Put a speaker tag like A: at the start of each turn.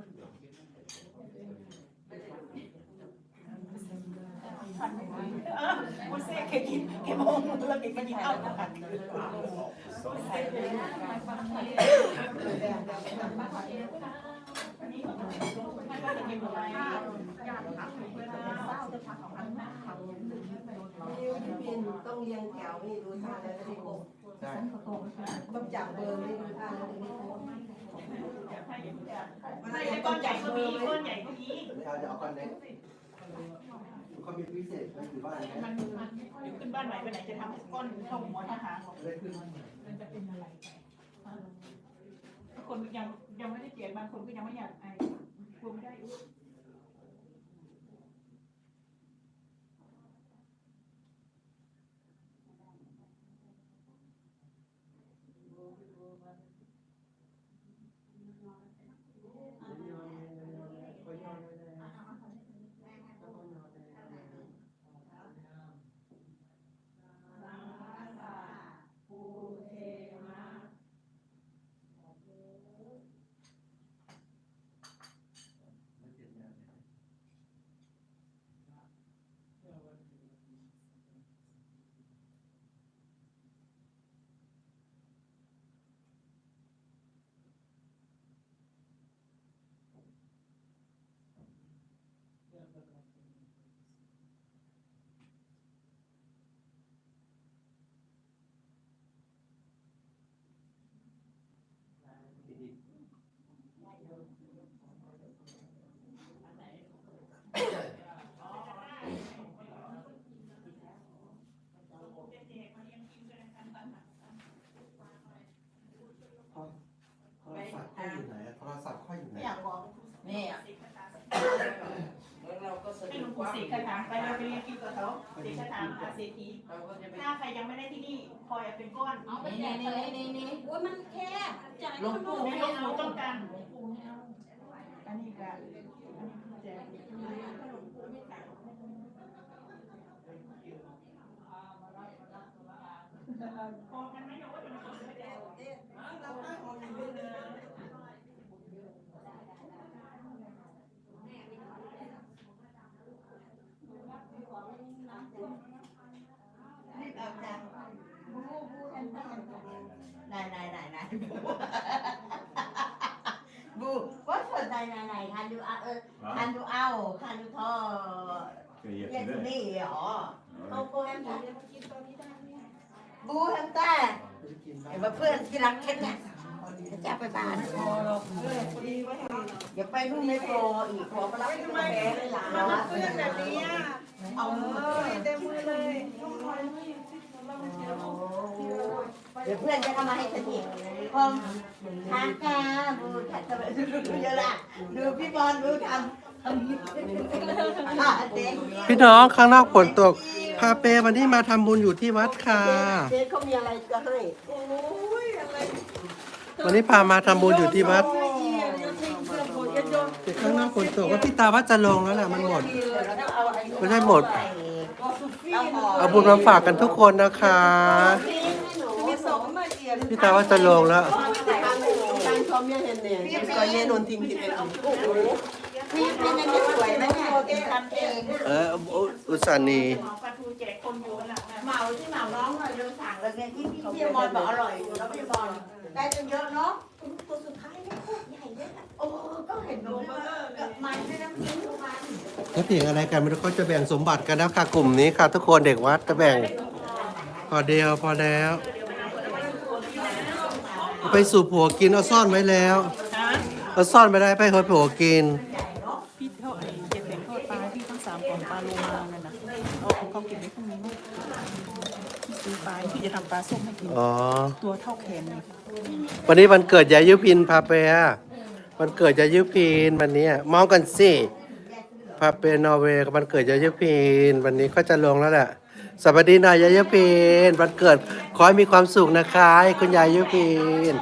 A: าวนะ
B: โมเสสเคยกินเคยมองแล้วกินกินข้าวผัดอยากถามเวลาจะถามของอันนั้นค่ะ
C: นิ้วที่พินต้องเรียงแถวนี่ดูท่าแล้วจะได้ครบต้องจับเบอร์นี่ดูท่าแล้วจะได้ครบ
B: ไม่ใช่ ก้อนใหญ่ก็มีก้อนใหญ่ก็มี
D: เราจะเอาคอนเน็กเขามีพิเศษมันอยู่บ้านไหม
B: มันมันเดี๋ยวขึ้นบ้านใหม่ไปไหนจะทำก้อนเข้าหัวทหาร
D: ได้ขึ้น
B: มันจะเป็นอะไรคนยังยังไม่ได้เปลี่ยนบางคนก็ยังไม่อยากไอ้กลัวไม่ได้อุ๊ย
D: โทรศัพท์ค่อยอยู่ไหนโทรศัพท์ค่อยอยู่ไหน
C: อย่างบอกนี่อะเราก็ ส
B: ให้หล
C: นุ
B: วง
C: ก
B: ปู่าสกคาถาไปเราไปเรียนกินกับเขาเสกคาถาอาเศรษฐีถ้าใครยังไม่ได้ที่นี่คอยเป็นก้อน
E: เอาไปแจกนี่นี่นี่โอ้ยมันแคบจ่าย
C: หลวงปู่
B: ไม่เอาต้องการอันนี้กันอันนี้แจกพอกันไหมเราก็จะมาคนไม่ได้
C: รีบเอาจังบูบูแอนตัน ไหนไหนไหนไหนบู what for ไหนไหนไหน can you เออ can you out can you ทอ
F: Ska jag
C: เรีย
F: ge
C: ก
F: till
C: นี่
F: dig?
C: เหรอ
F: Ja,
C: โกแอนตันบูแอนตันเห็นว่าเพื่อนที่รักฉันเนี่ยจะไปบ้านอย่าไปนู่นไม่พออีกขอมารับที่แม่เลยหลาน
B: เพื่อนแบบนี้
C: เอา
B: เต็มมือเลย
C: เดี๋ยวเพื่อนจะทำมาให้ฉันอีกพอทางกาบูถัดทำไมดูดูเยอะละดูพี่บอลดูทำทำอะเจ๊
D: พี่น้องข้างนอกฝนตก พาเปวันนี้มาทำบุญอยู่ที่วัดค่ะ
C: เจ๊เขามีอะไรจะให้
D: วันนี้พามาทำบุญอยู่ที่วัดแต่ข้างนอกฝนตกว่าพี่ตาว่าจะลงแล้วแหละมันหมด ไม่ใช่หมด เอาบุญมาฝากกันทุกคนนะคะ
C: มีสองมาเอียน
D: พี่ตาว่าจะลงแล้ว
C: การชมยังเห็นเนี่ยก็เย็นนนทิมทิมเองโอ้โหพี่พี่นั่นจะสวยไหมเนี่ยทำเอง
D: เอออุอุตสานี
B: หมอปลาทูแจกคนอยู่หลังนะ
C: เหมาที่เหมาน้องหน่อยเดินสั่งเลยเนี่ยที่พี่พี่บอลบอกอร่อยอยู่แล้วพี่บอลได้จนเยอะเนาะตัวสุดท้ายเนี่ยโคตรใหญ่เลยอะโอ้ก็เห็นดูว่ามันด้วยนะมันซื้อมัน
D: แล้วเพียงอะไรกันไม่รู้เขาจะแบ่งสมบัติกันนะค่ะกลุ่มนี้ค่ะ ทุกคนเด็กวัดจะแบ่งพอเดียวพอแล้ว เอาไปสู่ผัวกินเอาซ่อนไว้แล้วเอาซ่อนไม่ได้ไปให้ผัวกิน
B: พี่เท่าไอ้เจ็ดเป็นทอดปลาพี่ทั้งสามก่อนปลาโลมานั่นนะเอาของเขาเก็บไว้ข้างนี้พี่ซื้อปลาพี่จะทำปลาส้มให้กิน
D: อ๋อ
B: ตัวเท่าแขนเลย
D: วันนี้วันเกิดยายยุพินพาเปะวันเกิดยายยุพินวันนี้มองกันสิพาเปนอร์เวย์กับวันเกิดยายยุพินวันนี้ก็จะลงแล้วแหละ สวัสดีหน่อยยายยุพินวันเกิดขอให้มีความสุขนะคะ คุณยายยุพิน